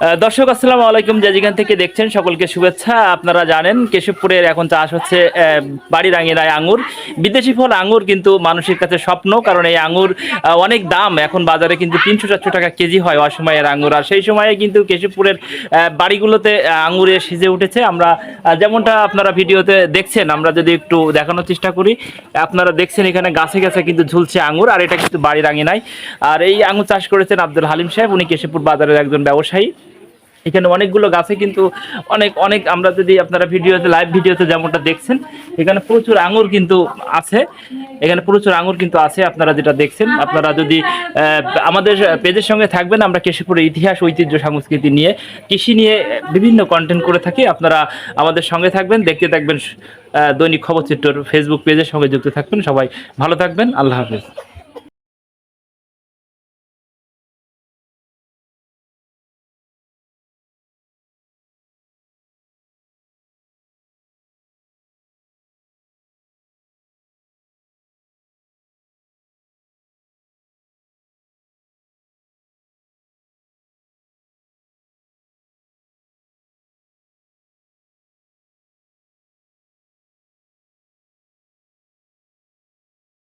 দর্শক, আসসালামু আলাইকুম। যে যেখান থেকে দেখছেন, সকলকে শুভেচ্ছা। আপনারা জানেন, কেশবপুরের এখন চাষ হচ্ছে বাড়ির আঙিনায় আঙুর বিদেশি ফল আঙুর কিন্তু মানুষের কাছে স্বপ্ন, কারণ এই আঙুর অনেক দাম। এখন বাজারে কিন্তু তিনশো চারশো টাকা কেজি হয় অসময়ের আঙুর আর সেই সময়ে কিন্তু কেশবপুরের বাড়িগুলোতে আঙুরে সিজে উঠেছে। আমরা যেমনটা আপনারা ভিডিওতে দেখছেন, আমরা যদি একটু দেখানোর চেষ্টা করি, আপনারা দেখছেন এখানে গাছে গাছে কিন্তু ঝুলছে আঙুর আর এটা কিন্তু বাড়ির আঙিনায় আর এই আঙুর চাষ করেছেন আব্দুল হালিম সাহেব। উনি কেশবপুর বাজারের একজন ব্যবসায়ী। এখানে অনেকগুলো গাছে কিন্তু অনেক অনেক আমরা যদি আপনারা ভিডিওতে লাইভ ভিডিওতে যেমনটা দেখছেন, এখানে প্রচুর আঙুর কিন্তু আছে। এখানে প্রচুর আঙুর কিন্তু আছে, আপনারা যেটা দেখছেন। আপনারা যদি আমাদের পেজের সঙ্গে থাকবেন, আমরা কেশবপুরের ইতিহাস, ঐতিহ্য, সংস্কৃতি নিয়ে, কৃষি নিয়ে বিভিন্ন কন্টেন্ট করে থাকি। আপনারা আমাদের সঙ্গে থাকবেন, দেখতে থাকবেন দৈনিক খবর চিত্র ফেসবুক পেজের সঙ্গে যুক্ত থাকবেন। সবাই ভালো থাকবেন। আল্লাহ হাফেজ।